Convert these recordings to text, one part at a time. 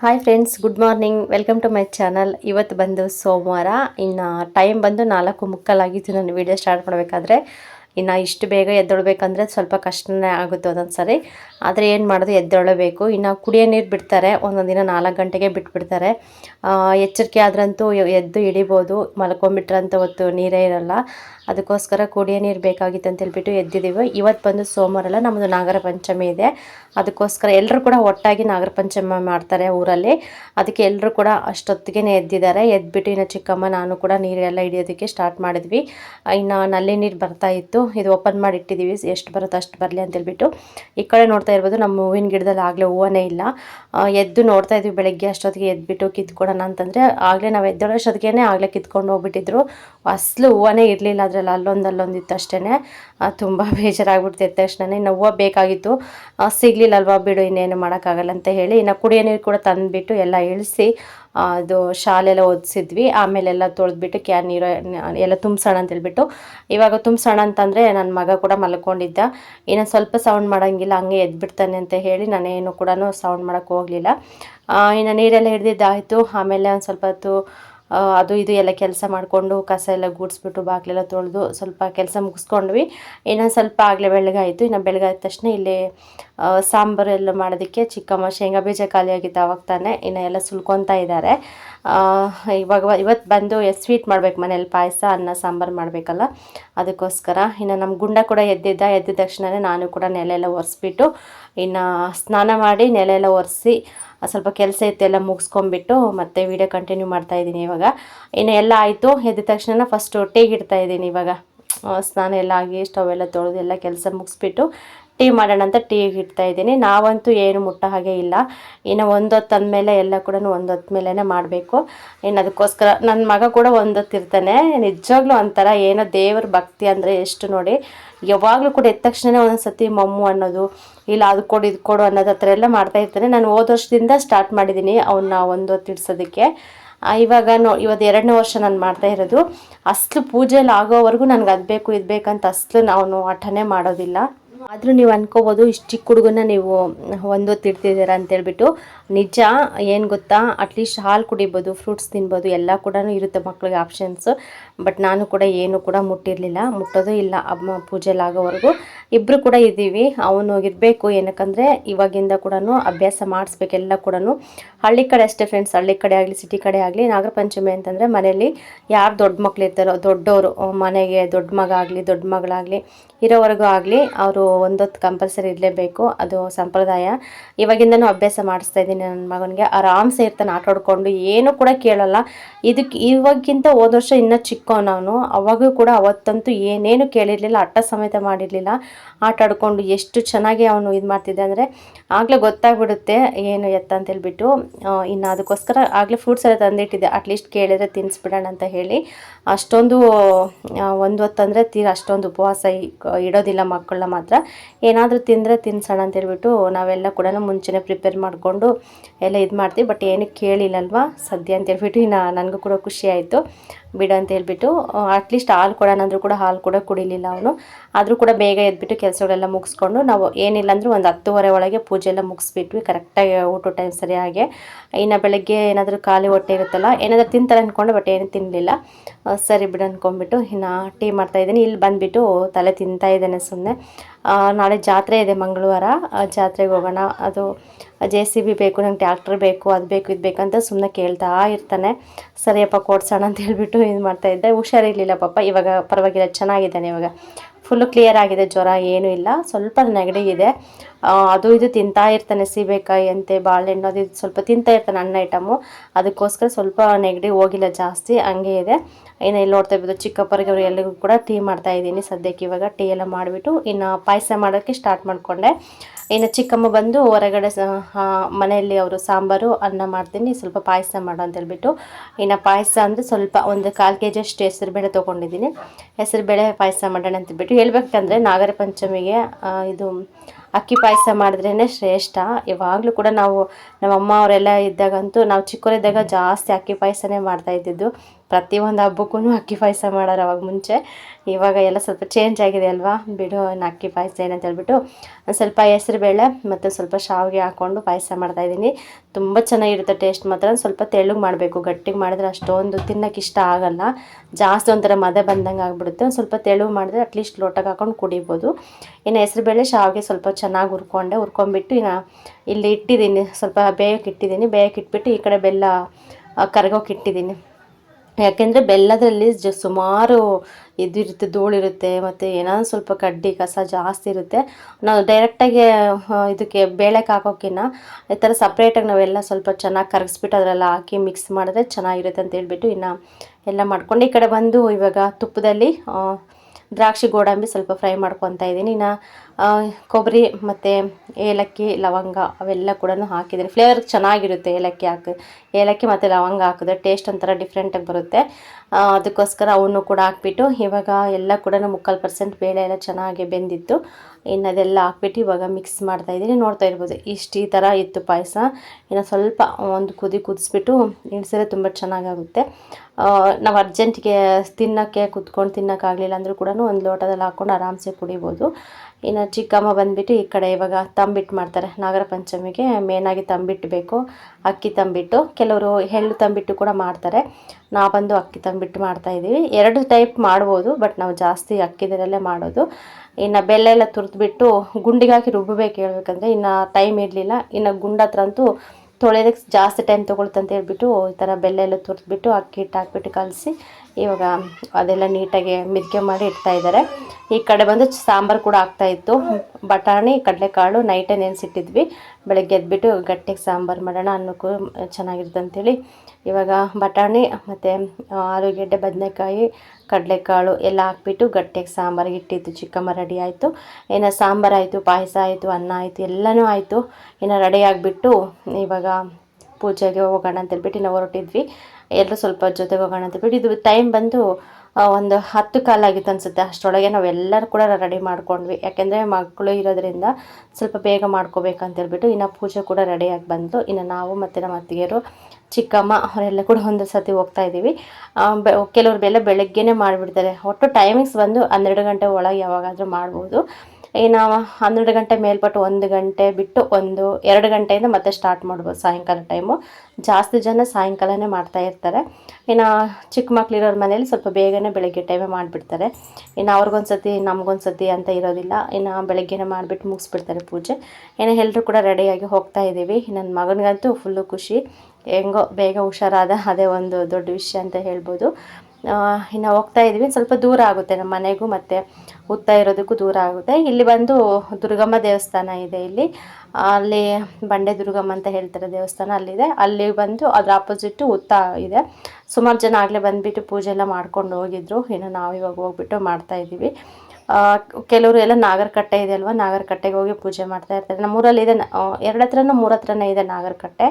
Hi friends good morning welcome to my channel ಇವತ್ತು ಬಂದು ಸೋಮವಾರ. ಇನ್ನು ಟೈಮ್ ಬಂದು ನಾಲ್ಕು ಮುಕ್ಕಲಾಗಿತ್ತು ನಾನು ವೀಡಿಯೋ ಸ್ಟಾರ್ಟ್ ಮಾಡಬೇಕಾದ್ರೆ. ಇನ್ನು ಇಷ್ಟು ಬೇಗ ಎದ್ದೊಳ್ಬೇಕಂದ್ರೆ ಸ್ವಲ್ಪ ಕಷ್ಟನೇ ಆಗುತ್ತೆ ಒಂದೊಂದು ಸರಿ. ಆದರೆ ಏನು ಮಾಡೋದು ಎದ್ದೊಳಬೇಕು ಇನ್ನು ಕುಡಿಯೋ ನೀರು ಬಿಡ್ತಾರೆ. ಒಂದೊಂದು ದಿನ ನಾಲ್ಕು ಗಂಟೆಗೆ ಬಿಟ್ಬಿಡ್ತಾರೆ. ಎಚ್ಚರಿಕೆ ಆದ್ರಂತೂ ಎದ್ದು ಹಿಡಿಬೋದು ಮಲ್ಕೊಂಬಿಟ್ರಂತ ಹೊತ್ತು ನೀರೇ ಇರಲ್ಲ. ಅದಕ್ಕೋಸ್ಕರ ಕುಡಿಯೋ ನೀರು ಬೇಕಾಗಿತ್ತು ಅಂತ ಹೇಳ್ಬಿಟ್ಟು ಎದ್ದಿದ್ದೀವಿ ಇವತ್ತು ಬಂದು ಸೋಮವಾರ ಅಲ್ಲ ನಮ್ಮದು ನಾಗರ ಪಂಚಮಿ ಇದೆ. ಅದಕ್ಕೋಸ್ಕರ ಎಲ್ಲರೂ ಕೂಡ ಒಟ್ಟಾಗಿ ನಾಗರ ಪಂಚಮಿ ಮಾಡ್ತಾರೆ ಊರಲ್ಲಿ. ಅದಕ್ಕೆ ಎಲ್ಲರೂ ಕೂಡ ಅಷ್ಟೊತ್ತಿಗೆ ಎದ್ದಿದ್ದಾರೆ. ಎದ್ಬಿಟ್ಟು ಇನ್ನು ಚಿಕ್ಕಮ್ಮ, ನಾನು ಕೂಡ ನೀರೆಲ್ಲ ಹಿಡಿಯೋದಕ್ಕೆ ಸ್ಟಾರ್ಟ್ ಮಾಡಿದ್ವಿ. ಇನ್ನು ನಲ್ಲಿ ನೀರು ಬರ್ತಾ ಇತ್ತು. ಇದು ಓಪನ್ ಮಾಡಿ ಇಟ್ಟಿದ್ದೀವಿ ಎಷ್ಟು ಬರುತ್ತೋ ಅಷ್ಟು ಬರಲಿ ಅಂತ ಹೇಳ್ಬಿಟ್ಟು. ಈ ಕಡೆ ನೋಡ್ತಾ ಇರ್ಬೋದು ನಮ್ಮ ಹೂವಿನ ಗಿಡದಲ್ಲಿ ಆಗಲೇ ಹೂವನೇ ಇಲ್ಲ. ಎದ್ದು ನೋಡ್ತಾ ಇದ್ವಿ ಬೆಳಗ್ಗೆ ಅಷ್ಟೊತ್ತಿಗೆ ಎದ್ಬಿಟ್ಟು ಕಿತ್ಕೊಡೋಣ ಅಂತಂದರೆ ಆಗಲೇ ನಾವು ಎದ್ದೊಳೋಷ್ಟೊತ್ತಿಗೆ ಆಗಲೇ ಕಿತ್ಕೊಂಡು ಹೋಗ್ಬಿಟ್ಟಿದ್ರು. ಅಸಲು ಹೂವನೇ ಇರಲಿಲ್ಲ ಅದರಲ್ಲಿ ಅಲ್ಲೊಂದು ಅಲ್ಲೊಂದಿತ್ತು ಅಷ್ಟೇ ತುಂಬ ಬೇಜಾರಾಗ್ಬಿಡ್ತಿದ್ದ ತಕ್ಷಣ ಹೂವು ಬೇಕಾಗಿತ್ತು. ಸಿಗ್ಲಿಲ್ಲಲ್ವಾ ಬಿಡು, ಇನ್ನೇನು ಮಾಡೋಕ್ಕಾಗಲ್ಲ ಅಂತ ಹೇಳಿ. ಇನ್ನು ಕುಡಿಯೋ ನೀರು ಕೂಡ ತಂದುಬಿಟ್ಟು ಎಲ್ಲ ಇಳಿಸಿ ಅದು ಶಾಲೆಲ್ಲ ಓದಿಸಿದ್ವಿ. ಆಮೇಲೆಲ್ಲ ತೊಳೆದ್ಬಿಟ್ಟು ಕ್ಯಾನ್ ನೀರು, ಎಲ್ಲ ತುಂಬಿಸೋಣ ಅಂತ ಹೇಳ್ಬಿಟ್ಟು. ಇವಾಗ ತುಂಬಿಸೋಣ ಅಂತಂದರೆ ನನ್ನ ಮಗ ಕೂಡ ಮಲ್ಕೊಂಡಿದ್ದ. ಇನ್ನು ಸ್ವಲ್ಪ ಸೌಂಡ್ ಮಾಡೋಂಗಿಲ್ಲ, ಹಂಗೆ ಎದ್ಬಿಡ್ತಾನೆ ಅಂತ ಹೇಳಿ ನಾನೇನು ಕೂಡ ಸೌಂಡ್ ಮಾಡೋಕ್ಕೆ ಹೋಗಲಿಲ್ಲ. ಇನ್ನು ನೀರೆಲ್ಲ ಹಿಡ್ದಿದ್ದಾಯಿತು. ಆಮೇಲೆ ಒಂದು ಸ್ವಲ್ಪ ಹೊತ್ತು ಅದು ಇದು ಎಲ್ಲ ಕೆಲಸ ಮಾಡಿಕೊಂಡು ಕಸ ಎಲ್ಲ ಗುಡಿಸ್ಬಿಟ್ಟು ಬಾಗಿಲೆಲ್ಲ ತೊಳೆದು ಸ್ವಲ್ಪ ಕೆಲಸ ಮುಗಿಸ್ಕೊಂಡ್ವಿ. ಇನ್ನೊಂದು ಸ್ವಲ್ಪ ಆಗಲೇ ಬೆಳಗಾಯಿತು ಇನ್ನು ಬೆಳಗಾದ ತಕ್ಷಣ ಇಲ್ಲಿ ಸಾಂಬಾರು ಎಲ್ಲ ಮಾಡೋದಕ್ಕೆ ಚಿಕ್ಕಮ್ಮ ಶೇಂಗಾ ಬೀಜ ಖಾಲಿಯಾಗಿತ್ತು ಅವಾಗ ತಾನೇ ಇನ್ನು ಎಲ್ಲ ಸುಲ್ಕೊತಾ ಇದ್ದಾರೆ ಇವಾಗ ಇವತ್ತು ಬಂದು ಸ್ವೀಟ್ ಮಾಡಬೇಕು ಮನೇಲಿ ಪಾಯಸ, ಅನ್ನ, ಸಾಂಬಾರು ಮಾಡಬೇಕಲ್ಲ. ಅದಕ್ಕೋಸ್ಕರ ಇನ್ನು ನಮ್ಮ ಗುಂಡ ಕೂಡ ಎದ್ದಿದ್ದ ಎದ್ದಿದ ತಕ್ಷಣವೇ ನಾನು ಕೂಡ ನೆಲೆ ಎಲ್ಲ ಒರೆಸ್ಬಿಟ್ಟು ಇನ್ನು ಸ್ನಾನ ಮಾಡಿ ನೆಲೆ ಎಲ್ಲ ಒರೆಸಿ ಸ್ವಲ್ಪ ಕೆಲಸ ಇತ್ತು, ಎಲ್ಲ ಮುಗಿಸ್ಕೊಂಬಿಟ್ಟು ಮತ್ತೆ ವಿಡಿಯೋ ಕಂಟಿನ್ಯೂ ಮಾಡ್ತಾ ಇದ್ದೀನಿ ಇವಾಗ. ಇನ್ನು ಎಲ್ಲ ಆಯಿತು, ಎದ್ದ ತಕ್ಷಣ ಫಸ್ಟು ಒಟ್ಟಿಗೆ ಇಡ್ತಾ ಇದ್ದೀನಿ ಇವಾಗ. ಸ್ನಾನ ಎಲ್ಲ ಆಗಿ ಸ್ಟವ್ ಎಲ್ಲ ತೊಳೆದು ಎಲ್ಲ ಕೆಲಸ ಮುಗಿಸ್ಬಿಟ್ಟು ಟೀ ಮಾಡೋಣ ಅಂತ ಟೀಗೆ ಇಡ್ತಾ ಇದ್ದೀನಿ. ನಾವಂತೂ ಏನು ಮುಟ್ಟ ಹಾಗೆ ಇಲ್ಲ. ಇನ್ನು ಒಂದೊತ್ತು ಅಂದಮೇಲೆ ಎಲ್ಲ ಕೂಡ ಒಂದೊತ್ತು ಮೇಲೇ ಮಾಡಬೇಕು. ಇನ್ನು ಅದಕ್ಕೋಸ್ಕರ ನನ್ನ ಮಗ ಕೂಡ ಒಂದೊತ್ತು ಇರ್ತಾನೆ. ನಿಜವಾಗ್ಲೂ ಒಂಥರ ಏನೋ ದೇವ್ರ ಭಕ್ತಿ ಅಂದರೆ ಎಷ್ಟು ನೋಡಿ. ಯಾವಾಗಲೂ ಕೂಡ ಎದ್ದ ತಕ್ಷಣ ಒಂದೊಂದು ಸತಿ ಮಮ್ಮು ಅನ್ನೋದು ಇಲ್ಲ ಅದು ಕೊಡು ಇದು ಕೊಡು ಅನ್ನೋದು ಆ ಎಲ್ಲ ಮಾಡ್ತಾ ಇರ್ತಾನೆ. ನಾನು ಹೋದ ವರ್ಷದಿಂದ ಸ್ಟಾರ್ಟ್ ಮಾಡಿದ್ದೀನಿ ಅವನ್ನ ಒಂದೊತ್ತು ಇಡ್ಸೋದಕ್ಕೆ. ಆ, ಇವಾಗ ನೋ ಇವತ್ತು ಎರಡನೇ ವರ್ಷ ನಾನು ಮಾಡ್ತಾ ಇರೋದು. ಅಸಲು ಪೂಜೆಯಲ್ಲಿ ಆಗೋವರೆಗೂ ನನಗೆ ಅದು ಬೇಕು ಇದು ಬೇಕಂತ ಅಸಲು ನಾವು ಹಠನೇ ಮಾಡೋದಿಲ್ಲ. ಆದರೂ ನೀವು ಅನ್ಕೋಬೋದು ಇಷ್ಟು ಚಿಕ್ಕ ಹುಡುಗನ ನೀವು ಒಂದೊತ್ತು ಅಂತ ಅಂತೇಳ್ಬಿಟ್ಟು ನಿಜ, ಏನು ಗೊತ್ತಾ? ಅಟ್ಲೀಸ್ಟ್ ಹಾಲು ಕುಡಿಬೋದು ಫ್ರೂಟ್ಸ್ ತಿನ್ಬೋದು, ಎಲ್ಲ ಕೂಡ ಇರುತ್ತೆ ಮಕ್ಳಿಗೆ ಆಪ್ಷನ್ಸ್ ಬಟ್ ನಾನು ಕೂಡ ಏನು ಕೂಡ ಮುಟ್ಟಿರಲಿಲ್ಲ. ಮುಟ್ಟೋದು ಇಲ್ಲ ಅಮ್ಮ ಪೂಜೆಲಿ ಆಗೋವರೆಗೂ ಇಬ್ಬರು ಕೂಡ ಇದ್ದೀವಿ. ಅವನು ಇರಬೇಕು. ಏನಕ್ಕಂದರೆ ಇವಾಗಿಂದ ಕೂಡ ಅಭ್ಯಾಸ ಮಾಡಿಸ್ಬೇಕೆಲ್ಲ ಕೂಡ ಹಳ್ಳಿ ಕಡೆ ಅಷ್ಟೇ ಫ್ರೆಂಡ್ಸ್ ಹಳ್ಳಿ ಕಡೆ ಆಗಲಿ ಸಿಟಿ ಕಡೆ ಆಗಲಿ, ನಾಗರ ಪಂಚಮಿ ಅಂತಂದರೆ ಮನೆಯಲ್ಲಿ ಯಾರು ದೊಡ್ಡ ಮಕ್ಕಳಿರ್ತಾರೋ ದೊಡ್ಡವರು, ಮನೆಗೆ ದೊಡ್ಡ ಮಗ ಆಗಲಿ, ದೊಡ್ಡ ಮಗಳಾಗಲಿ, ಇರೋವರೆಗೂ ಆಗಲಿ, ಅವರು ಒಂದೊತ್ತು ಕಂಪಲ್ಸರಿ ಇರಲೇಬೇಕು. ಅದು ಸಂಪ್ರದಾಯ. ಇವಾಗಿಂದನೂ ಅಭ್ಯಾಸ ಮಾಡಿಸ್ತಾ ಇದ್ದೀನಿ ನನ್ನ ಮಗನಿಗೆ. ಆರಾಮ್ಸೆ ಇರ್ತಾನೆ ಆಟ ಆಡ್ಕೊಂಡು. ಏನೂ ಕೂಡ ಕೇಳಲ್ಲ. ಇದಕ್ಕೆ ಇವಾಗಿಂತ ಹೋದ ವರ್ಷ ಇನ್ನೂ ಚಿಕ್ಕವನವನು ಅವಾಗೂ ಕೂಡ ಅವತ್ತಂತೂ ಏನೇನು ಕೇಳಿರಲಿಲ್ಲ. ಅಟ್ಟ ಸಮೇತ ಮಾಡಿರಲಿಲ್ಲ. ಆಟ ಆಡ್ಕೊಂಡು ಎಷ್ಟು ಚೆನ್ನಾಗಿ ಅವನು ಇದು ಮಾಡ್ತಿದ್ದೆ ಅಂದರೆ, ಆಗಲೇ ಗೊತ್ತಾಗ್ಬಿಡುತ್ತೆ ಏನು ಎತ್ತ ಅಂತ ಹೇಳ್ಬಿಟ್ಟು. ಇನ್ನು ಅದಕ್ಕೋಸ್ಕರ ಆಗಲೇ ಫ್ರೂಟ್ಸ್ ಎಲ್ಲ ತಂದಿಟ್ಟಿದ್ದೆ. ಅಟ್ಲೀಸ್ಟ್ ಕೇಳಿದರೆ ತಿನ್ನಿಸ್ಬಿಡೋಣ ಅಂತ ಹೇಳಿ. ಅಷ್ಟೊಂದು ಒಂದು ಹೊತ್ತಂದರೆ ತೀರ ಅಷ್ಟೊಂದು ಉಪವಾಸ ಇಡೋದಿಲ್ಲ ಮಕ್ಕಳನ್ನ ಮಾತ್ರ. ಏನಾದರೂ ತಿಂದರೆ ತಿನ್ಸೋಣ ಅಂತ ಹೇಳ್ಬಿಟ್ಟು ನಾವೆಲ್ಲ ಕೂಡ ಮುಂಚೆನೇ ಪ್ರಿಪೇರ್ ಮಾಡಿಕೊಂಡು ಎಲ್ಲ ಇದು ಮಾಡ್ತೀವಿ ಬಟ್ ಏನಕ್ಕೆ ಕೇಳಿಲ್ಲಲ್ವಾ ಸದ್ಯ ಅಂತ ಹೇಳ್ಬಿಟ್ಟು ಇನ್ನು ನನಗೂ ಕೂಡ ಖುಷಿ ಆಯಿತು. ಬಿಡು ಅಂತ ಹೇಳ್ಬಿಟ್ಟು ಅಟ್ಲೀಸ್ಟ್ ಹಾಲು ಕೊಡೋಣ ಅಂದರೂ ಕೂಡ ಹಾಲು ಕೂಡ ಕುಡಿಲಿಲ್ಲ ಅವನು. ಆದರೂ ಕೂಡ ಬೇಗ ಎದ್ಬಿಟ್ಟು ಕೆಲಸಗಳೆಲ್ಲ ಮುಗಿಸ್ಕೊಂಡು ನಾವು ಏನಿಲ್ಲ ಅಂದರೂ ಒಂದು ಹತ್ತುವರೆ ಒಳಗೆ ಪೂಜೆ ಎಲ್ಲ ಮುಗಿಸ್ಬಿಟ್ವಿ. ಕರೆಕ್ಟಾಗಿ ಊಟ ಟೈಮ್ ಸರಿಯಾಗಿ ಇನ್ನು ಬೆಳಗ್ಗೆ ಏನಾದರೂ ಖಾಲಿ ಹೊಟ್ಟೆ ಇರುತ್ತಲ್ಲ, ಏನಾದರೂ ತಿಂತಾರೆ ಅಂದ್ಕೊಂಡು ಬಟ್ ಏನು ತಿನ್ನಲಿಲ್ಲ ಸರಿ ಬಿಡು ಅಂದ್ಕೊಂಬಿಟ್ಟು ಇನ್ನು ಟೀ ಮಾಡ್ತಾಯಿದ್ದೀನಿ ಇಲ್ಲಿ ಬಂದುಬಿಟ್ಟು ತಲೆ ತಿಂತಾ ಇದ್ದೇನೆ ಸುಮ್ಮನೆ ನಾಳೆ ಜಾತ್ರೆ ಇದೆ ಮಂಗಳವಾರ. ಜಾತ್ರೆಗೆ ಹೋಗೋಣ. ಅದು ಜೆ ಸಿ ಬಿ ಬೇಕು ನಂಗೆ ಟ್ಯಾಕ್ಟ್ರ್ ಬೇಕು ಅದು ಬೇಕು ಇದು ಬೇಕಂತ ಸುಮ್ಮನೆ ಕೇಳ್ತಾ ಇರ್ತಾನೆ. ಸರಿಯಪ್ಪ ಕೊಡ್ಸೋಣ ಅಂತ ಹೇಳ್ಬಿಟ್ಟು ಇದು ಮಾಡ್ತಾಯಿದ್ದೆ ಹುಷಾರಿರಲಿಲ್ಲ ಪಾಪ ಇವಾಗ ಪರವಾಗಿಲ್ಲ ಚೆನ್ನಾಗಿದ್ದಾನೆ ಇವಾಗ. ಫುಲ್ಲು ಕ್ಲಿಯರ್ ಆಗಿದೆ ಜ್ವರ ಏನೂ ಇಲ್ಲ. ಸ್ವಲ್ಪ ನೆಗಡಿ ಆ, ಅದು ಇದು ತಿಂತಾ ಇರ್ತಾನೆ ಸೀಬೆಕಾಯಿ ಅಂತೆ, ಬಾಳೆಹಣ್ಣು, ಅದು ಇದು ಸ್ವಲ್ಪ ತಿಂತಾ ಇರ್ತಾನೆ ಅನ್ನ ಐಟಮು ಅದಕ್ಕೋಸ್ಕರ ಸ್ವಲ್ಪ ನೆಗಡಿ ಹೋಗಿಲ್ಲ ಜಾಸ್ತಿ, ಹಂಗೆ ಇದೆ. ಇನ್ನು ಇಲ್ಲಿ ನೋಡ್ತಾ ಇರ್ಬೋದು, ಚಿಕ್ಕಪ್ಪರಿಗೆ ಅವ್ರು ಎಲ್ಲರಿಗೂ ಕೂಡ ಟೀ ಮಾಡ್ತಾ ಇದ್ದೀನಿ. ಸದ್ಯಕ್ಕೆ ಇವಾಗ ಟೀ ಎಲ್ಲ ಮಾಡಿಬಿಟ್ಟು ಇನ್ನು ಪಾಯಸ ಮಾಡೋಕ್ಕೆ ಸ್ಟಾರ್ಟ್ ಮಾಡಿಕೊಂಡೆ. ಇನ್ನು ಚಿಕ್ಕಮ್ಮ ಬಂದು ಹೊರಗಡೆ ಮನೆಯಲ್ಲಿ ಅವರು ಸಾಂಬಾರು, ಅನ್ನ ಮಾಡ್ತೀನಿ, ಸ್ವಲ್ಪ ಪಾಯಸ ಮಾಡು ಅಂತ ಹೇಳ್ಬಿಟ್ಟು. ಇನ್ನು ಪಾಯಸ ಅಂದರೆ ಸ್ವಲ್ಪ ಒಂದು ಕಾಲು ಕೆ ಜಿಯಷ್ಟು ಹೆಸರುಬೇಳೆ ತೊಗೊಂಡಿದ್ದೀನಿ. ಹೆಸರುಬೇಳೆ ಪಾಯಸ ಮಾಡೋಣ ಅಂತ ಹೇಳ್ಬಿಟ್ಟು ಹೇಳ್ಬೇಕಂದ್ರೆ ನಾಗರ ಪಂಚಮಿಗೆ ಇದು ಅಕ್ಕಿ ಪಾಯಸ ಮಾಡಿದ್ರೇ ಶ್ರೇಷ್ಠ. ಯಾವಾಗಲೂ ಕೂಡ ನಾವು ನಮ್ಮ ಅಮ್ಮ ಅವರೆಲ್ಲ ಇದ್ದಾಗಂತೂ ನಾವು ಚಿಕ್ಕವರಿದ್ದಾಗ ಜಾಸ್ತಿ ಅಕ್ಕಿ ಪಾಯಸನೇ ಮಾಡ್ತಾ ಇದ್ದಿದ್ದು. ಪ್ರತಿಯೊಂದು ಹಬ್ಬಕ್ಕೂ ಅಕ್ಕಿ ಪಾಯಸ ಮಾಡೋರು ಅವಾಗ ಮುಂಚೆ. ಇವಾಗ ಎಲ್ಲ ಸ್ವಲ್ಪ ಚೇಂಜ್ ಆಗಿದೆ ಅಲ್ವಾ? ಬಿಡು ಅಕ್ಕಿ ಪಾಯಸ ಏನಂತ ಹೇಳ್ಬಿಟ್ಟು ಸ್ವಲ್ಪ ಹೆಸ್ರು ಬೇಳೆ ಮತ್ತು ಸ್ವಲ್ಪ ಶಾವಿಗೆ ಹಾಕ್ಕೊಂಡು ಪಾಯಸ ಮಾಡ್ತಾಯಿದ್ದೀನಿ ತುಂಬ ಚೆನ್ನಾಗಿರುತ್ತೆ ಟೇಸ್ಟ್ ಮಾತ್ರ. ಸ್ವಲ್ಪ ತೆಳ್ಳಗೆ ಮಾಡಬೇಕು. ಗಟ್ಟಿಗೆ ಮಾಡಿದ್ರೆ ಅಷ್ಟೊಂದು ತಿನ್ನೋಕೆ ಇಷ್ಟ ಆಗಲ್ಲ. ಜಾಸ್ತಿ ಒಂಥರ ಮದ ಬಂದಂಗೆ ಆಗ್ಬಿಡುತ್ತೆ. ಒಂದು ಸ್ವಲ್ಪ ತೆಳು ಮಾಡಿದ್ರೆ ಅಟ್ಲೀಸ್ಟ್ ಲೋಟಕ್ಕೆ ಹಾಕೊಂಡು ಕುಡಿಬೋದು. ಇನ್ನು ಹೆಸ್ರು ಬೇಳೆ ಶಾವಿಗೆ ಸ್ವಲ್ಪ ಚೆನ್ನಾಗಿ ಹುರ್ಕೊಂಡೆ. ಹುರ್ಕೊಂಬಿಟ್ಟು ಇನ್ನು ಇಲ್ಲಿ ಇಟ್ಟಿದ್ದೀನಿ. ಸ್ವಲ್ಪ ಬೇಯಕ್ಕೆ ಇಟ್ಟಿದ್ದೀನಿ. ಬೇಯಕ್ಕೆ ಇಟ್ಬಿಟ್ಟು ಈ ಕಡೆ ಬೆಲ್ಲ ಕರಗೋಕೆ ಇಟ್ಟಿದ್ದೀನಿ. ಯಾಕೆಂದರೆ ಬೆಲ್ಲದಲ್ಲಿ ಜ ಸುಮಾರು ಇದಿರುತ್ತೆ, ಧೂಳಿರುತ್ತೆ, ಮತ್ತು ಏನಾದ್ರು ಸ್ವಲ್ಪ ಕಡ್ಡಿ, ಕಸ ಜಾಸ್ತಿ ಇರುತ್ತೆ. ನಾವು ಡೈರೆಕ್ಟಾಗಿ ಇದಕ್ಕೆ ಬೇಳೆಗೆ ಹಾಕೋಕ್ಕಿಂತ ಈ ಥರ ಸಪ್ರೇಟಾಗಿ ನಾವೆಲ್ಲ ಸ್ವಲ್ಪ ಚೆನ್ನಾಗಿ ಕರಗಿಸ್ಬಿಟ್ಟು ಅದರೆಲ್ಲ ಹಾಕಿ ಮಿಕ್ಸ್ ಮಾಡಿದ್ರೆ ಚೆನ್ನಾಗಿರುತ್ತೆ ಅಂತ ಹೇಳ್ಬಿಟ್ಟು ಇನ್ನು ಎಲ್ಲ ಮಾಡ್ಕೊಂಡು ಈ ಕಡೆ ಬಂದು ಇವಾಗ ತುಪ್ಪದಲ್ಲಿ ದ್ರಾಕ್ಷಿ ಗೋಡಂಬಿ ಸ್ವಲ್ಪ ಫ್ರೈ ಮಾಡ್ಕೊತಾ ಇದ್ದೀನಿ. ಇನ್ನು ಕೊಬ್ಬರಿ ಮತ್ತು ಏಲಕ್ಕಿ, ಲವಂಗ ಅವೆಲ್ಲ ಕೂಡ ಹಾಕಿದ್ದೀನಿ ಫ್ಲೇವರ್ ಚೆನ್ನಾಗಿರುತ್ತೆ ಏಲಕ್ಕಿ ಹಾಕಿ. ಏಲಕ್ಕಿ ಮತ್ತು ಲವಂಗ ಹಾಕಿದ್ರೆ ಟೇಸ್ಟ್ ಒಂಥರ ಡಿಫ್ರೆಂಟಾಗಿ ಬರುತ್ತೆ. ಅದಕ್ಕೋಸ್ಕರ ಅವನ್ನು ಕೂಡ ಹಾಕ್ಬಿಟ್ಟು ಇವಾಗ ಎಲ್ಲ ಕೂಡ ಮುಕ್ಕಾಲು ಪರ್ಸೆಂಟ್ ಬೇಳೆ ಎಲ್ಲ ಚೆನ್ನಾಗಿ ಬೆಂದಿತ್ತು. ಇನ್ನು ಅದೆಲ್ಲ ಹಾಕ್ಬಿಟ್ಟು ಇವಾಗ ಮಿಕ್ಸ್ ಮಾಡ್ತಾ ಇದ್ದೀನಿ. ನೋಡ್ತಾ ಇರ್ಬೋದು, ಇಷ್ಟು ಈ ಥರ ಇತ್ತು ಪಾಯಸ. ಇನ್ನು ಸ್ವಲ್ಪ ಒಂದು ಕುದಿ ಕುದಿಸ್ಬಿಟ್ಟು ಇಳಿಸಿದ್ರೆ ತುಂಬ ಚೆನ್ನಾಗಾಗುತ್ತೆ. ನಾವು ಅರ್ಜೆಂಟಿಗೆ ತಿನ್ನೋಕ್ಕೆ ಕುತ್ಕೊಂಡು ತಿನ್ನೋಕ್ಕಾಗಲಿಲ್ಲ ಅಂದರೂ ಕೂಡ ಒಂದು ಲೋಟದಲ್ಲಿ ಹಾಕ್ಕೊಂಡು ಆರಾಮ್ಸೆ ಕುಡಿಬೋದು. ಇನ್ನು ಚಿಕ್ಕಮ್ಮ ಬಂದುಬಿಟ್ಟು ಈ ಕಡೆ ಇವಾಗ ತಂಬಿಟ್ಟು ಮಾಡ್ತಾರೆ. ನಾಗರ ಪಂಚಮಿಗೆ ಮೇನಾಗಿ ತಂಬಿಟ್ಟು ಬೇಕು ಅಕ್ಕಿ ತಂಬಿಟ್ಟು. ಕೆಲವರು ಎಳ್ಳು ತಂಬಿಟ್ಟು ಕೂಡ ಮಾಡ್ತಾರೆ. ನಾ ಬಂದು ಅಕ್ಕಿ ತಂಬಿಟ್ಟು ಮಾಡ್ತಾ ಇದ್ದೀವಿ. ಎರಡು ಟೈಪ್ ಮಾಡ್ಬೋದು ಬಟ್ ನಾವು ಜಾಸ್ತಿ ಅಕ್ಕಿದರಲ್ಲೇ ಮಾಡೋದು. ಇನ್ನು ಬೆಲ್ಲ ಎಲ್ಲ ತುರಿದ್ಬಿಟ್ಟು ಗುಂಡಿಗೆ ಹಾಕಿ ರುಬ್ಬಬೇಕು ಹೇಳ್ಬೇಕಂದ್ರೆ ಇನ್ನು ಟೈಮ್ ಇರಲಿಲ್ಲ. ಇನ್ನು ಗುಂಡ ಹತ್ರ ಅಂತೂ ತೊಳೆಯೋದಕ್ಕೆ ಜಾಸ್ತಿ ಟೈಮ್ ತೊಗೊಳ್ತಂತ ಅಂತ ಹೇಳ್ಬಿಟ್ಟು ಈ ಥರ ಬೆಲ್ಲ ಎಲ್ಲ ತುರಿದ್ಬಿಟ್ಟು ಅಕ್ಕಿ ಹಿಟ್ಟು ಹಾಕ್ಬಿಟ್ಟು ಕಲಸಿ ಇವಾಗ ಅದೆಲ್ಲ ನೀಟಾಗಿ ಮಿದ್ಕೆ ಮಾಡಿ ಇಡ್ತಾ ಇದ್ದಾರೆ ಈ ಕಡೆ ಬಂದು ಸಾಂಬಾರು ಕೂಡ ಆಗ್ತಾ ಇತ್ತು. ಬಟಾಣಿ, ಕಡಲೆಕಾಳು, ನೈಟೇ ನೆನೆಸಿಟ್ಟಿದ್ವಿ ಬೆಳಗ್ಗೆ ಎದ್ಬಿಟ್ಟು ಗಟ್ಟಿಗೆ ಸಾಂಬಾರು ಮಾಡೋಣ, ಅನ್ನಕ್ಕೂ ಚೆನ್ನಾಗಿರುತ್ತೆ ಅಂಥೇಳಿ ಇವಾಗ ಬಟಾಣಿ ಮತ್ತು ಆಲೂಗೆಡ್ಡೆ, ಬದನೆಕಾಯಿ, ಕಡಲೆಕಾಳು ಎಲ್ಲ ಹಾಕ್ಬಿಟ್ಟು ಗಟ್ಟಿಗೆ ಸಾಂಬಾರಿಗೆ ಇಟ್ಟಿತ್ತು ಚಿಕ್ಕಮ್ಮ ರೆಡಿ ಆಯಿತು. ಏನೋ ಸಾಂಬಾರು ಆಯಿತು, ಪಾಯಸ ಆಯಿತು, ಅನ್ನ ಆಯಿತು, ಎಲ್ಲನೂ ಆಯಿತು. ಏನೋ ರೆಡಿ ಆಗಿಬಿಟ್ಟು ಇವಾಗ ಪೂಜೆಗೆ ಹೋಗೋಣ ಅಂತೇಳ್ಬಿಟ್ಟು ನಾವು ಹೊರಟಿದ್ವಿ. ಎಲ್ಲರೂ ಸ್ವಲ್ಪ ಜೊತೆಗೆ ಹೋಗೋಣ ಅಂತೇಳ್ಬಿಟ್ಟು ಇದು ಟೈಮ್ ಬಂದು ಒಂದು ಹತ್ತು ಕಾಲಾಗಿತ್ತು ಅನಿಸುತ್ತೆ. ಅಷ್ಟರೊಳಗೆ ನಾವೆಲ್ಲರೂ ಕೂಡ ರೆಡಿ ಮಾಡ್ಕೊಂಡ್ವಿ. ಯಾಕೆಂದರೆ ಮಕ್ಕಳು ಇರೋದ್ರಿಂದ ಸ್ವಲ್ಪ ಬೇಗ ಮಾಡ್ಕೋಬೇಕಂತೇಳ್ಬಿಟ್ಟು ಇನ್ನು ಪೂಜೆ ಕೂಡ ರೆಡಿಯಾಗಿ ಬಂತು ಇನ್ನು ನಾವು ಮತ್ತು ನಮ್ಮ ಅತ್ತಿಗೆಯರು, ಚಿಕ್ಕಮ್ಮ ಅವರೆಲ್ಲ ಕೂಡ ಒಂದು ಸತಿ ಹೋಗ್ತಾ ಇದ್ದೀವಿ. ಕೆಲವ್ರು ಬೆಲ್ಲ ಬೆಳಗ್ಗೆನೇ ಮಾಡಿಬಿಡ್ತಾರೆ. ಒಟ್ಟು ಟೈಮಿಂಗ್ಸ್ ಬಂದು ಹನ್ನೆರಡು ಗಂಟೆ ಒಳಗೆ ಯಾವಾಗಾದರೂ ಮಾಡ್ಬೋದು. ಇನ್ನು ಹನ್ನೆರಡು ಗಂಟೆ ಮೇಲ್ಪಟ್ಟು ಒಂದು ಗಂಟೆ ಬಿಟ್ಟು ಒಂದು ಎರಡು ಗಂಟೆಯಿಂದ ಮತ್ತೆ ಸ್ಟಾರ್ಟ್ ಮಾಡ್ಬೋದು ಸಾಯಂಕಾಲ ಟೈಮು ಜಾಸ್ತಿ ಜನ ಸಾಯಂಕಾಲನೇ ಮಾಡ್ತಾ ಇರ್ತಾರೆ. ಇನ್ನು ಚಿಕ್ಕ ಮಕ್ಳಿರೋರ ಮನೇಲಿ ಸ್ವಲ್ಪ ಬೇಗನೆ ಬೆಳಗ್ಗೆ ಟೈಮೇ ಮಾಡಿಬಿಡ್ತಾರೆ. ಇನ್ನು ಅವ್ರಿಗೊಂದು ಸತಿ ನಮಗೊಂದು ಸತಿ ಅಂತ ಇರೋದಿಲ್ಲ. ಇನ್ನು ಬೆಳಗ್ಗೆನೇ ಮಾಡಿಬಿಟ್ಟು ಮುಗಿಸ್ಬಿಡ್ತಾರೆ ಪೂಜೆ. ಇನ್ನು ಎಲ್ಲರೂ ಕೂಡ ರೆಡಿಯಾಗಿ ಹೋಗ್ತಾ ಇದ್ದೀವಿ. ನನ್ನ ಮಗನಿಗಂತೂ ಫುಲ್ಲು ಖುಷಿ. ಹೆಂಗೋ ಬೇಗ ಹುಷಾರಾದ ಅದೇ ಒಂದು ದೊಡ್ಡ ವಿಷಯ ಅಂತ ಹೇಳ್ಬೋದು. ಇನ್ನು ಹೋಗ್ತಾ ಇದ್ವಿ. ಸ್ವಲ್ಪ ದೂರ ಆಗುತ್ತೆ ನಮ್ಮ ಮನೆಗೂ ಮತ್ತು ಹುತ್ತ ಇರೋದಕ್ಕೂ ದೂರ ಆಗುತ್ತೆ. ಇಲ್ಲಿ ಬಂದು ದುರ್ಗಮ್ಮ ದೇವಸ್ಥಾನ ಇದೆ ಇಲ್ಲಿ. ಅಲ್ಲಿ ಬಂಡೆ ದುರ್ಗಮ್ಮ ಅಂತ ಹೇಳ್ತಾರೆ ದೇವಸ್ಥಾನ ಅಲ್ಲಿದೆ. ಅಲ್ಲಿ ಬಂದು ಅದ್ರ ಆಪೋಸಿಟ್ಟು ಹುತ್ತ ಇದೆ. ಸುಮಾರು ಜನ ಆಗಲೇ ಬಂದುಬಿಟ್ಟು ಪೂಜೆ ಎಲ್ಲ ಮಾಡ್ಕೊಂಡು ಹೋಗಿದ್ರು. ಇನ್ನು ನಾವು ಇವಾಗ ಹೋಗ್ಬಿಟ್ಟು ಮಾಡ್ತಾ ಆ, ಕೆಲವರು ಎಲ್ಲ ನಾಗರಕಟ್ಟೆ ಇದೆ ಅಲ್ವಾ ನಾಗರಕಟ್ಟೆಗೆ ಹೋಗಿ ಪೂಜೆ ಮಾಡ್ತಾ ಇರ್ತಾರೆ. ನಮ್ಮೂರಲ್ಲಿ ಇದೆ ಎರಡು ಹತ್ರನೂ ಮೂರು ಹತ್ರನೇ ಇದೆ ನಾಗರಕಟ್ಟೆ.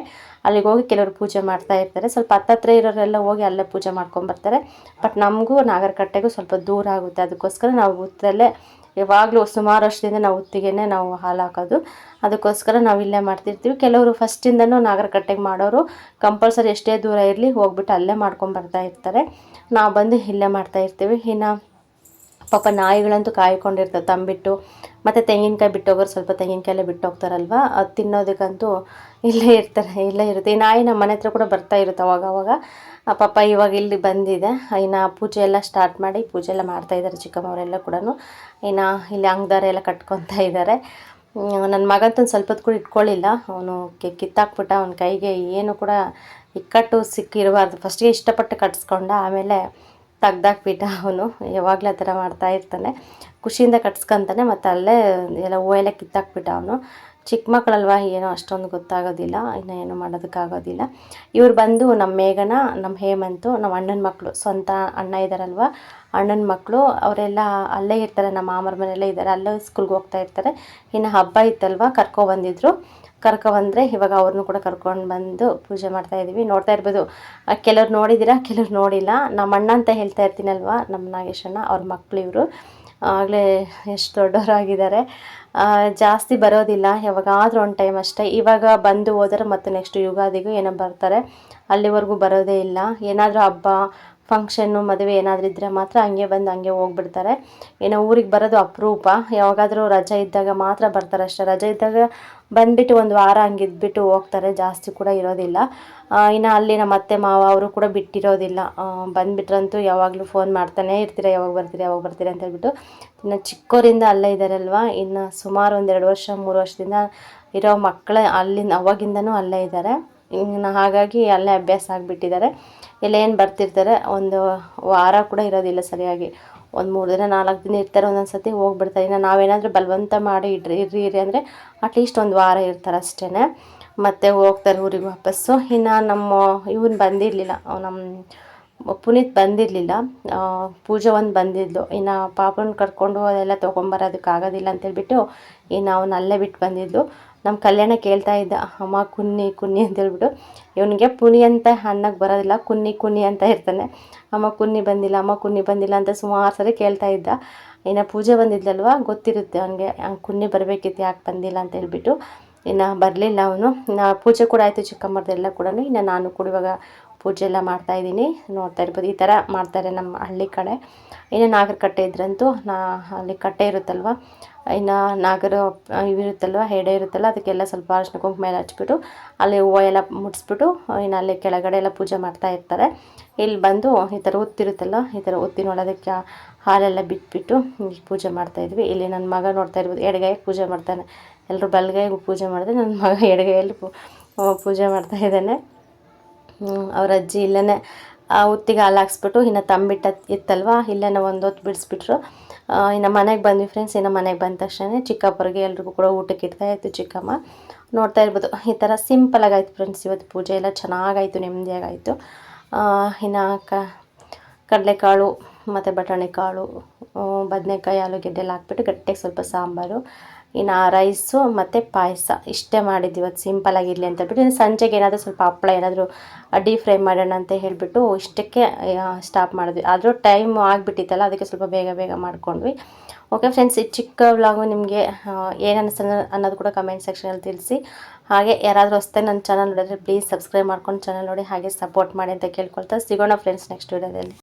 ಅಲ್ಲಿಗೆ ಹೋಗಿ ಕೆಲವರು ಪೂಜೆ ಮಾಡ್ತಾ ಇರ್ತಾರೆ. ಸ್ವಲ್ಪ ಹತ್ತತ್ರ ಇರೋರೆಲ್ಲ ಹೋಗಿ ಅಲ್ಲೇ ಪೂಜೆ ಮಾಡ್ಕೊಂಬರ್ತಾರೆ ಬಟ್ ನಮಗೂ ನಾಗರಕಟ್ಟೆಗೂ ಸ್ವಲ್ಪ ದೂರ ಆಗುತ್ತೆ. ಅದಕ್ಕೋಸ್ಕರ ನಾವು ಹುತ್ತಲ್ಲೇ, ಯಾವಾಗಲೂ ಸುಮಾರು ವರ್ಷದಿಂದ ನಾವು ಹುತ್ತಿಗೆನೆ ನಾವು ಹಾಲು ಹಾಕೋದು. ಅದಕ್ಕೋಸ್ಕರ ನಾವು ಇಲ್ಲೇ ಮಾಡ್ತಿರ್ತೀವಿ. ಕೆಲವರು ಫಸ್ಟಿಂದನೂ ನಾಗರಕಟ್ಟೆಗೆ ಮಾಡೋರು ಕಂಪಲ್ಸರಿ ಎಷ್ಟೇ ದೂರ ಇರಲಿ ಹೋಗ್ಬಿಟ್ಟು ಅಲ್ಲೇ ಮಾಡ್ಕೊಂಬರ್ತಾ ಇರ್ತಾರೆ. ನಾವು ಬಂದು ಇಲ್ಲೇ ಮಾಡ್ತಾ ಇರ್ತೀವಿ. ಇನ್ನು ಪಾಪ ನಾಯಿಗಳಂತೂ ಕಾಯ್ಕೊಂಡಿರ್ತವೆ ತಂಬಿಟ್ಟು. ಮತ್ತು ತೆಂಗಿನಕಾಯಿ ಬಿಟ್ಟೋಗೋರು ಸ್ವಲ್ಪ ತೆಂಗಿನಕಾಯಲ್ಲೇ ಬಿಟ್ಟು ಹೋಗ್ತಾರಲ್ವ ಅದು ತಿನ್ನೋದಕ್ಕಂತೂ ಇಲ್ಲೇ ಇರ್ತಾರೆ, ಇಲ್ಲೇ ಇರುತ್ತೆ. ಈ ನಾಯಿ ನಮ್ಮ ಮನೆ ಹತ್ರ ಕೂಡ ಬರ್ತಾ ಇರುತ್ತೆ ಅವಾಗ ಅವಾಗ. ಪಾಪ ಇವಾಗ ಇಲ್ಲಿ ಬಂದಿದೆ. ಇನ್ನು ಪೂಜೆ ಎಲ್ಲ ಸ್ಟಾರ್ಟ್ ಮಾಡಿ ಪೂಜೆ ಎಲ್ಲ ಮಾಡ್ತಾ ಇದ್ದಾರೆ ಚಿಕ್ಕಮ್ಮವರೆಲ್ಲ ಕೂಡ ಇನ್ನು ಇಲ್ಲಿ ಅಂಗದಾರ ಎಲ್ಲ ಕಟ್ಕೊತಾ ಇದ್ದಾರೆ. ನನ್ನ ಮಗಂತೂ ಸ್ವಲ್ಪ ಕೂಡ ಇಟ್ಕೊಳ್ಳಿಲ್ಲ ಅವನು ಕಿತ್ತಾಕ್ಬಿಟ್ಟ, ಅವನ ಕೈಗೆ ಏನು ಕೂಡ ಇಕ್ಕಟ್ಟು ಸಿಕ್ಕಿರಬಾರ್ದು. ಫಸ್ಟಿಗೆ ಇಷ್ಟಪಟ್ಟು ಕಟ್ಸ್ಕೊಂಡ, ಆಮೇಲೆ ತೆಗ್ದಾಕ್ಬಿಟ್ಟ ಅವನು. ಯಾವಾಗಲೂ ಆ ಥರ ಮಾಡ್ತಾ ಇರ್ತಾನೆ. ಖುಷಿಯಿಂದ ಕಟ್ಸ್ಕೊಂತಾನೆ ಮತ್ತು ಅಲ್ಲೇ ಎಲ್ಲ ಹೂವು ಕಿತ್ತಾಕ್ಬಿಟ್ಟ ಅವನು. ಚಿಕ್ಕ ಮಕ್ಕಳಲ್ವಾ ಏನೋ ಅಷ್ಟೊಂದು ಗೊತ್ತಾಗೋದಿಲ್ಲ, ಇನ್ನು ಏನು ಮಾಡೋದಕ್ಕಾಗೋದಿಲ್ಲ. ಇವ್ರು ಬಂದು ನಮ್ಮ ಮೇಘನ ನಮ್ಮ ಹೇಮಂತು ನಮ್ಮ ಅಣ್ಣನ ಮಕ್ಕಳು ಸ್ವಂತ ಅಣ್ಣ ಇದ್ದಾರಲ್ವ ಅಣ್ಣನ ಮಕ್ಕಳು ಅವರೆಲ್ಲ ಅಲ್ಲೇ ಇರ್ತಾರೆ, ನಮ್ಮ ಮಾಮರ ಮನೆಯಲ್ಲೇ ಇದ್ದಾರೆ ಅಲ್ಲೇ ಸ್ಕೂಲ್ಗೆ ಹೋಗ್ತಾ ಇರ್ತಾರೆ. ಇನ್ನು ಹಬ್ಬ ಇತ್ತಲ್ವ, ಕರ್ಕೊ ಬಂದರೆ ಇವಾಗ ಅವ್ರನ್ನೂ ಕೂಡ ಕರ್ಕೊಂಡು ಬಂದು ಪೂಜೆ ಮಾಡ್ತಾ ಇದ್ದೀವಿ ನೋಡ್ತಾ ಇರ್ಬೋದು. ಕೆಲವ್ರು ನೋಡಿದ್ದೀರಾ ಕೆಲವ್ರು ನೋಡಿಲ್ಲ. ನಮ್ಮ ಅಣ್ಣ ಅಂತ ಹೇಳ್ತಾ ಇರ್ತೀನಲ್ವ ನಮ್ಮ ನಾಗೇಶಣ್ಣ, ಅವ್ರ ಮಕ್ಕಳು ಇವರು. ಆಗಲೇ ಎಷ್ಟು ದೊಡ್ಡವರಾಗಿದ್ದಾರೆ. ಜಾಸ್ತಿ ಬರೋದಿಲ್ಲ, ಯಾವಾಗಾದರೂ ಒಂದು ಟೈಮ್ ಅಷ್ಟೇ. ಇವಾಗ ಬಂದು ಹೋದರೆ ಮತ್ತು ನೆಕ್ಸ್ಟ್ ಯುಗಾದಿಗೂ ಏನೋ ಬರ್ತಾರೆ. ಅಲ್ಲಿವರೆಗೂ ಬರೋದೇ ಇಲ್ಲ. ಏನಾದರೂ ಹಬ್ಬ ಫಂಕ್ಷನ್ನು ಮದುವೆ ಏನಾದರೂ ಇದ್ದರೆ ಮಾತ್ರ ಹಂಗೆ ಬಂದು ಹಂಗೆ ಹೋಗ್ಬಿಡ್ತಾರೆ. ಏನೋ ಊರಿಗೆ ಬರೋದು ಅಪರೂಪ. ಯಾವಾಗಾದರೂ ರಜೆ ಇದ್ದಾಗ ಮಾತ್ರ ಬರ್ತಾರೆ ಅಷ್ಟೇ. ರಜೆ ಇದ್ದಾಗ ಬಂದುಬಿಟ್ಟು ಒಂದು ವಾರ ಹಂಗೆ ಇದ್ಬಿಟ್ಟು ಹೋಗ್ತಾರೆ. ಜಾಸ್ತಿ ಕೂಡ ಇರೋದಿಲ್ಲ. ಇನ್ನು ಅಲ್ಲಿ ನಮ್ಮ ಅತ್ತೆ, ಮಾವ ಅವರು ಕೂಡ ಬಿಟ್ಟಿರೋದಿಲ್ಲ. ಬಂದುಬಿಟ್ರಂತೂ ಬಂದ್ಬಿಟ್ರಂತೂ ಯಾವಾಗಲೂ ಫೋನ್ ಮಾಡ್ತಾನೆ ಇರ್ತೀರ, ಯಾವಾಗ ಬರ್ತೀರಿ ಯಾವಾಗ ಬರ್ತೀರಿ ಅಂತ ಹೇಳ್ಬಿಟ್ಟು. ಇನ್ನು ಚಿಕ್ಕೋರಿಂದ ಅಲ್ಲೇ ಇದ್ದಾರಲ್ವ ಇನ್ನು ಸುಮಾರು ಒಂದೆರಡು ವರ್ಷ, ಮೂರು ವರ್ಷದಿಂದ ಇರೋ ಮಕ್ಕಳೇ ಅಲ್ಲಿಂದ, ಅವಾಗಿಂದನೂ ಅಲ್ಲೇ ಇದ್ದಾರೆ ಇನ್ನು ಹಾಗಾಗಿ ಅಲ್ಲೇ ಅಭ್ಯಾಸ ಆಗಿಬಿಟ್ಟಿದ್ದಾರೆ. ಎಲ್ಲೇನು ಬರ್ತಿರ್ತಾರೆ, ಒಂದು ವಾರ ಕೂಡ ಇರೋದಿಲ್ಲ ಸರಿಯಾಗಿ. ಒಂದು ಮೂರು ದಿನ, ನಾಲ್ಕು ದಿನ ಇರ್ತಾರೆ ಒಂದೊಂದು ಸತಿ ಹೋಗ್ಬಿಡ್ತಾರೆ. ಇನ್ನು ನಾವೇನಾದರೂ ಬಲವಂತ ಮಾಡಿ ಇಡ್ರಿ, ಇರ್ರಿ ಇರಿ ಅಂದರೆ ಅಟ್ಲೀಸ್ಟ್ ಒಂದು ವಾರ ಇರ್ತಾರೆ ಅಷ್ಟೇ ಮತ್ತೆ ಹೋಗ್ತಾರೆ ಊರಿಗೆ ವಾಪಸ್ಸು. ಇನ್ನು ನಮ್ಮ ಇವನು ಬಂದಿರಲಿಲ್ಲ ನಮ್ಮ ಪುನೀತ್ ಬಂದಿರಲಿಲ್ಲ. ಪೂಜೆ ಒಂದು ಬಂದಿದ್ಲು. ಇನ್ನು ಪಾಪನ ಕರ್ಕೊಂಡು ಅದೆಲ್ಲ ತೊಗೊಂಬರೋದಕ್ಕಾಗೋದಿಲ್ಲ ಅಂತೇಳ್ಬಿಟ್ಟು ಇನ್ನು ಅವನು ಅಲ್ಲೇ ಬಿಟ್ಟು ಬಂದಿದ್ದು ನಮ್ಮ ಕಲ್ಯಾಣ ಕೇಳ್ತಾ ಇದ್ದ, ಅಮ್ಮ, ಕುನ್ನಿ ಕುನ್ನಿ ಅಂತ ಹೇಳ್ಬಿಟ್ಟು, ಇವನಿಗೆ ಪುನಿ ಅಂತ ಅನ್ನಕ್ಕೆ ಬರೋದಿಲ್ಲ, ಕುನ್ನಿ ಕುನ್ನಿ ಅಂತ ಇರ್ತಾನೆ. ಅಮ್ಮ, ಕುನ್ನಿ ಬಂದಿಲ್ಲ, ಅಮ್ಮ, ಕುನ್ನಿ ಬಂದಿಲ್ಲ ಅಂತ ಸುಮಾರು ಸರಿ ಕೇಳ್ತಾ ಇದ್ದ. ಇನ್ನು ಪೂಜೆ ಬಂದಿದ್ಲಲ್ವ? ಗೊತ್ತಿರುತ್ತೆ ಅವನಿಗೆ ಕುನ್ನಿ ಬರಬೇಕಿತ್ತು, ಯಾಕೆ ಬಂದಿಲ್ಲ? ಅಂತ ಹೇಳ್ಬಿಟ್ಟು, ಇನ್ನು ಬರಲಿಲ್ಲ ಅವನು. ಪೂಜೆ ಕೂಡ ಆಯಿತು ಚಿಕ್ಕಮ್ಮರದೆಲ್ಲ ಕೂಡ ಇನ್ನು ನಾನು ಕೂಡ ಇವಾಗ ಪೂಜೆ ಎಲ್ಲ ಮಾಡ್ತಾಯಿದ್ದೀನಿ ನೋಡ್ತಾ ಇರ್ಬೋದು. ಈ ಥರ ಮಾಡ್ತಾರೆ ನಮ್ಮ ಹಳ್ಳಿ ಕಡೆ. ಇನ್ನು ನಾಗರ ಕಟ್ಟೆ ಇದ್ರಂತೂ ನಾ ಅಲ್ಲಿ ಕಟ್ಟೆ ಇರುತ್ತಲ್ವ? ಇನ್ನು ನಾಗರ ಇವಿರುತ್ತಲ್ವ ಹೆಡೆ ಇರುತ್ತಲ್ಲ, ಅದಕ್ಕೆಲ್ಲ ಸ್ವಲ್ಪ ಅರಿಶಿನ ಕುಂಕುಮ ಎಲ್ಲ ಹಚ್ಬಿಟ್ಟು, ಅಲ್ಲಿ ಹೂವು ಎಲ್ಲ ಮುಟ್ಸ್ಬಿಟ್ಟು, ಇನ್ನು ಅಲ್ಲಿ ಕೆಳಗಡೆ ಎಲ್ಲ ಪೂಜೆ ಮಾಡ್ತಾ ಇರ್ತಾರೆ. ಇಲ್ಲಿ ಬಂದು ಈ ಥರ ಒತ್ತಿರುತ್ತಲ್ಲ ಈ ಥರ ಒತ್ತಿನೊಳದಕ್ಕೆ ಹಾಲೆಲ್ಲ ಬಿಟ್ಬಿಟ್ಟು ಪೂಜೆ ಮಾಡ್ತಾಯಿದ್ವಿ ಇಲ್ಲಿ ನನ್ನ ಮಗ ನೋಡ್ತಾ ಇರ್ಬೋದು, ಎಡಗೈಗೆ ಪೂಜೆ ಮಾಡ್ತಾನೆ. ಎಲ್ಲರೂ ಬಲಗೈಗೆ ಪೂಜೆ ಮಾಡಿದೆ ನನ್ನ ಮಗ ಎಡಗೈಯಲ್ಲಿ ಪೂಜೆ ಮಾಡ್ತಾ ಇದ್ದಾನೆ. ಅವ್ರ ಅಜ್ಜಿ ಇಲ್ಲೇ ಆ ಉತ್ತಿಗೆ ಹಾಲು ಹಾಕ್ಸ್ಬಿಟ್ಟು ಇನ್ನು ತಂಬಿಟ್ಟ ಇತ್ತಲ್ವ ಇಲ್ಲೇ ಒಂದು ಹೊತ್ತು ಬಿಡಿಸ್ಬಿಟ್ರು. ಇನ್ನು ಮನೆಗೆ ಬಂದ್ವಿ ಫ್ರೆಂಡ್ಸ್ ಇನ್ನು ಮನೆಗೆ ಬಂದ ತಕ್ಷಣ ಚಿಕ್ಕಪ್ಪರಿಗೆ ಎಲ್ರಿಗೂ ಕೂಡ ಊಟಕ್ಕೆ ಇಡ್ತಾ ಇತ್ತು ಚಿಕ್ಕಮ್ಮ. ನೋಡ್ತಾ ಇರ್ಬೋದು, ಈ ಥರ ಸಿಂಪಲಾಗಿ ಆಯಿತು ಫ್ರೆಂಡ್ಸ್ ಇವತ್ತು ಪೂಜೆ ಎಲ್ಲ ಚೆನ್ನಾಗಾಯಿತು, ನೆಮ್ಮದಿಯಾಗಾಯಿತು. ಇನ್ನು ಕ, ಕಡಲೆಕಾಳು ಮತ್ತು ಬಟಾಣಿ ಕಾಳು ಬದನೆಕಾಯಿ ಆಲೂಗೆಡ್ಡೆಲ್ಲ ಹಾಕ್ಬಿಟ್ಟು ಗಟ್ಟಿಗೆ ಸ್ವಲ್ಪ ಸಾಂಬಾರು. ಇನ್ನು ರೈಸು ಮತ್ತು ಪಾಯಸ ಇಷ್ಟೇ ಮಾಡಿದ್ದು ಇವತ್ತು ಸಿಂಪಲ್ ಆಗಿರಲಿ ಅಂತ ಹೇಳ್ಬಿಟ್ಟು, ಇನ್ನು ಸಂಜೆಗೆ ಏನಾದರೂ ಸ್ವಲ್ಪ ಹಪ್ಪಳ ಏನಾದರೂ ಡೀಪ್ ಫ್ರೈ ಮಾಡೋಣ ಅಂತ ಹೇಳಿಬಿಟ್ಟು ಇಷ್ಟಕ್ಕೆ ಸ್ಟಾಪ್ ಮಾಡಿದ್ವಿ. ಆದರೂ ಟೈಮ್ ಆಗಿಬಿಟ್ಟಿತ್ತಲ್ಲ, ಅದಕ್ಕೆ ಸ್ವಲ್ಪ ಬೇಗ ಬೇಗ ಮಾಡ್ಕೊಂಡ್ವಿ. ಓಕೆ ಫ್ರೆಂಡ್ಸ್ ಈ ಚಿಕ್ಕ ವ್ಲಾಗು ನಿಮಗೆ ಏನು ಅನ್ನಿಸ್ತದೆ ಅನ್ನೋದು ಕೂಡ ಕಮೆಂಟ್ ಸೆಕ್ಷನಲ್ಲಿ ತಿಳಿಸಿ. ಹಾಗೆ ಯಾರಾದರೂ ಹೊಸ್ತೆ ನನ್ನ ಚಾನಲ್ ನೋಡಿದ್ರೆ ಪ್ಲೀಸ್ ಸಬ್ಸ್ಕ್ರೈಬ್ ಮಾಡ್ಕೊಂಡು ಚಾನಲ್ ನೋಡಿ, ಹಾಗೆ ಸಪೋರ್ಟ್ ಮಾಡಿ ಅಂತ ಕೇಳ್ಕೊಳ್ತಾ ಸಿಗೋಣ ಫ್ರೆಂಡ್ಸ್ ನೆಕ್ಸ್ಟ್ ವೀಡಿಯೋದಲ್ಲಿ